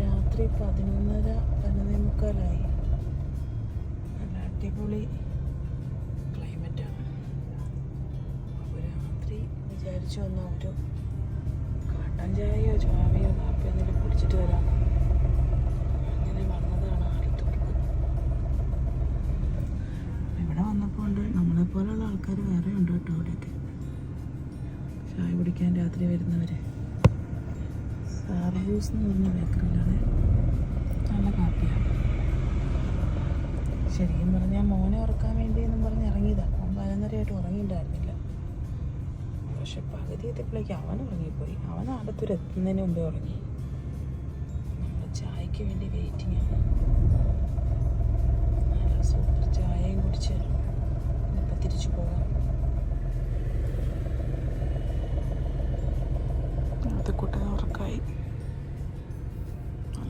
രാത്രി പതിനൊന്നര പതിനൊന്നേ മുക്കാലായി നല്ല അടിപൊളി ക്ലൈമറ്റാണ് അപ്പോൾ രാത്രി വിചാരിച്ചു വന്ന ഒരു കാട്ടൻ ചായയോ ചാവയോ കാപ്പിയോ എന്തെങ്കിലും കുടിച്ചിട്ട് വരാം. അങ്ങനെ വന്നതാണ് ആലത്തൂർക്ക് ഇവിടെ വന്നപ്പോൾ ഉണ്ട്. നമ്മളെപ്പോലുള്ള ആൾക്കാർ വേറെ ഉണ്ട് കേട്ടോ അവിടെയൊക്കെ. ചായ കുടിക്കാൻ രാത്രി വരുന്നവർ ജ്യൂസ് എന്ന് പറഞ്ഞ ബേക്കറിയിലാണ് നല്ല കാപ്പിയാണ് ശരിക്കും പറഞ്ഞാൽ മോനെ ഉറക്കാൻ വേണ്ടി എന്നും പറഞ്ഞ് ഇറങ്ങിയതാണ് അവൻ പതിനൊന്നരയായിട്ട് ഉറങ്ങിയിട്ടുണ്ടായിരുന്നില്ല. പക്ഷെ പകുതി എത്തിയപ്പോഴേക്ക് അവൻ ഉറങ്ങിപ്പോയി. അവൻ ആലത്തൂർ എത്തുന്നതിന് മുമ്പേ ഉറങ്ങി. നമ്മൾ ചായക്ക് വേണ്ടി വെയിറ്റിംഗ് ആണ്. നല്ല സൂപ്പർ ചായയും കുടിച്ച് ഇപ്പം തിരിച്ചു പോകാം. അത് കുട്ടനെ ഉറക്കായി നല്ല